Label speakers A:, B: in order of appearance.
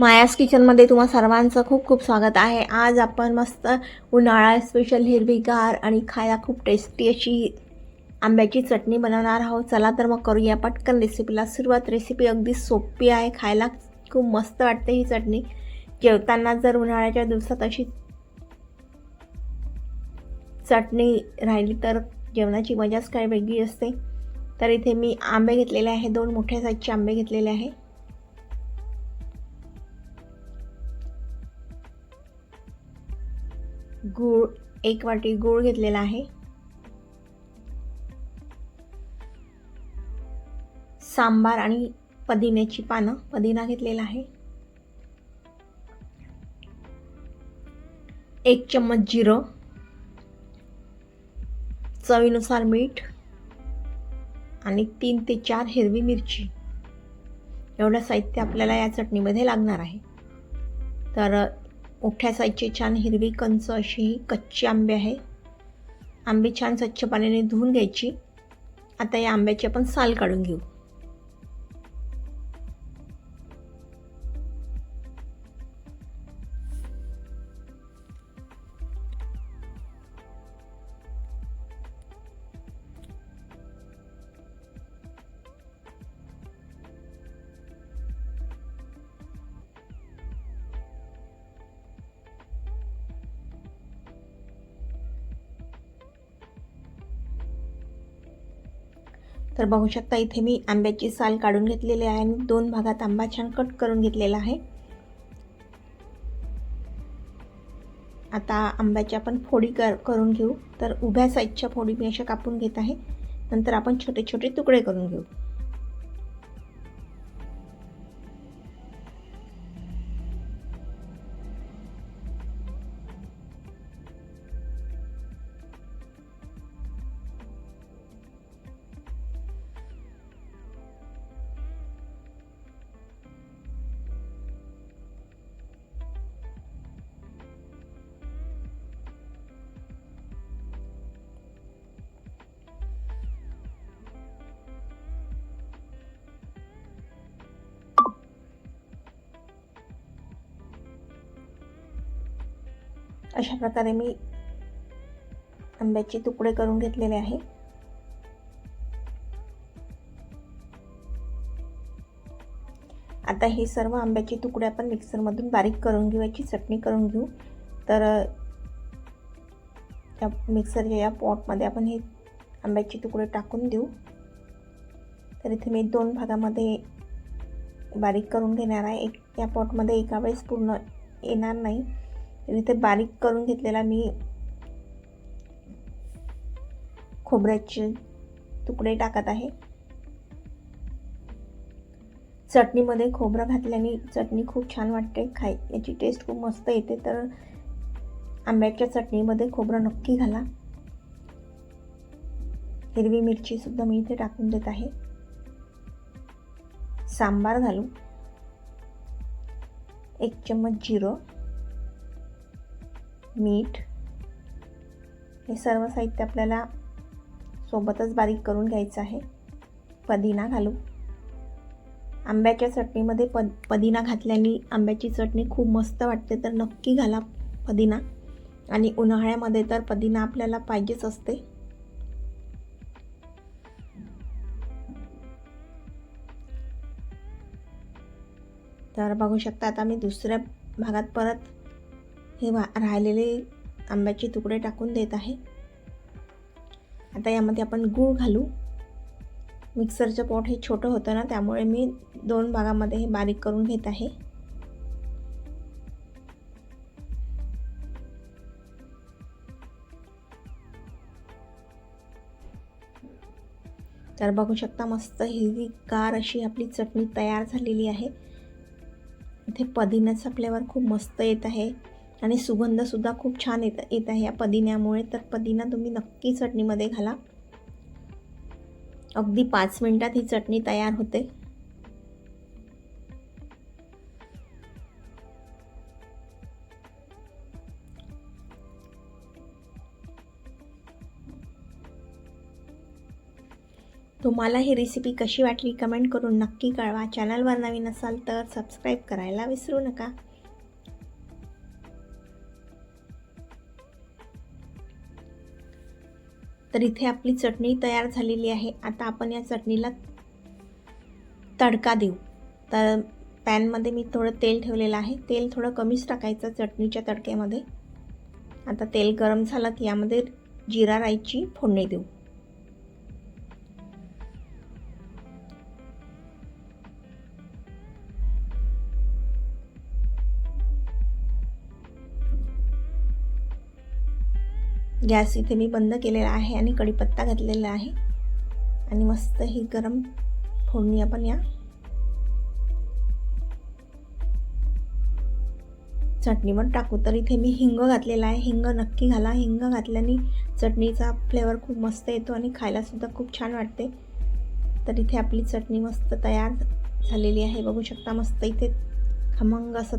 A: मायास किचनमध्ये तुम्हा सर्वांचं खूप खूप स्वागत आहे. आज आपण मस्त उन्हाळा स्पेशल हिरवीगार आणि खायला खूप टेस्टी अशी आंब्याची चटणी बनवणार आहोत. चला तर मग करूया पटकन रेसिपीला सुरुवात. रेसिपी अगदी सोपी आहे. खायला खूप मस्त वाटते ही चटणी. जेवताना जर उन्हाळ्याच्या दिवसात अशी चटणी राहिली तर जेवणाची मजाच काय वेगळी असते. तर इथे मी आंबे घेतलेले आहे दोन मोठ्या साईजचे आंबे घेतलेले आहे गूळ एक वाटी गूळ घेतलेला आहे. सांबार आणि पदिन्याची पानं पदिना घेतलेला आहे. एक चम्मच जिरं चवीनुसार मीठ आणि तीन ते चार हिरवी मिरची. एवढं साहित्य आपल्याला या चटणीमध्ये लागणार आहे. तर मोठ्या साईजचे छान हिरवी कंच अशी कच्ची कच्चे आंबे आहे. आंबे छान स्वच्छ पाण्याने धुवून घ्यायची. आता या आंब्याची आपण साल काढून घेऊ. तर बघू शकता इथे मी आंब्याची साल काढून घेतलेली आहे आणि दोन भागात आंबा छान कट करून घेतलेला आहे. आता आंब्याची आपण फोडी कर करून घेऊ. तर उभ्या साईजच्या फोडी मी अशा कापून घेत आहे. नंतर आपण छोटे छोटे तुकडे करून घेऊ. अशा प्रकारे मी आंब्याचे तुकडे करून घेतलेले आहे. आता हे सर्व आंब्याचे तुकडे आपण मिक्सरमधून बारीक करून घेऊ याची चटणी करून घेऊ. तर त्या मिक्सरच्या या पॉटमध्ये आपण हे आंब्याचे तुकडे टाकून देऊ. तर इथे मी दोन भागामध्ये बारीक करून घेणार आहे. एक या पॉटमध्ये एका वेळेस पूर्ण येणार नाही. इथे बारीक करून घेतलेला मी खोबऱ्याचे तुकडे टाकत आहे. चटणीमध्ये खोबरं घातल्याने चटणी खूप छान वाटते खाय याची टेस्ट खूप मस्त येते. तर आंब्याच्या चटणीमध्ये खोबरं नक्की घाला. हिरवी मिरची सुद्धा मी इथे टाकून देत आहे. सांबार घालू. एक चम्मच जिरं. मीठ हे सर्व साहित्य आपल्याला सोबतच बारीक करून घ्यायचं आहे. पदिना घालू. आंब्याच्या चटणीमध्ये पद पदिना घातल्याने आंब्याची चटणी खूप मस्त वाटते तर नक्की घाला पदिना. आणि उन्हाळ्यामध्ये तर पदिना आपल्याला पाहिजेच असते. तर बघू शकता आता मी दुसऱ्या भागात परत हे वा राहिलेले आंब्याचे तुकडे टाकून देत आहे. आता यामध्ये आपण गूळ घालू. मिक्सरचं पोट हे छोटं होतं ना त्यामुळे मी दोन भागामध्ये हे बारीक करून घेत आहे. तर बघू शकता मस्त हिरवी गार अशी आपली चटणी तयार झालेली आहे. इथे पदिन्याचा फ्लेवर खूप मस्त येत आहे. आणि सुगंधसुद्धा खूप छान येत येत आहे या पदिन्यामुळे. तर पदिना तुम्ही नक्की चटणीमध्ये घाला. अगदी पाच मिनटात ही चटणी तयार होते. तुम्हाला ही रेसिपी कशी वाटली कमेंट करून नक्की कळवा. चॅनलवर नवीन असाल तर सबस्क्राईब करायला विसरू नका. तर इथे आपली चटणी तयार झालेली आहे. आता आपण या चटणीला तडका देऊ. तर पॅनमध्ये मी थोडं तेल ठेवलेलं आहे. तेल थोडं कमीच टाकायचं चटणीच्या तडक्यामध्ये. आता तेल गरम झालं की यामध्ये जिरा राईची फोडणी देऊ. गॅस इथे मी बंद केलेला आहे आणि कढीपत्ता घातलेला आहे. आणि मस्त ही गरम फोडणी आपण या चटणीवर टाकू. तर इथे मी हिंग घातलेला आहे. हिंग नक्की घाला. हिंग घातल्याने चटणीचा फ्लेवर खूप मस्त येतो आणि खायलासुद्धा खूप छान वाटते. तर इथे आपली चटणी मस्त तयार झालेली आहे. बघू शकता मस्त इथे खमंग असं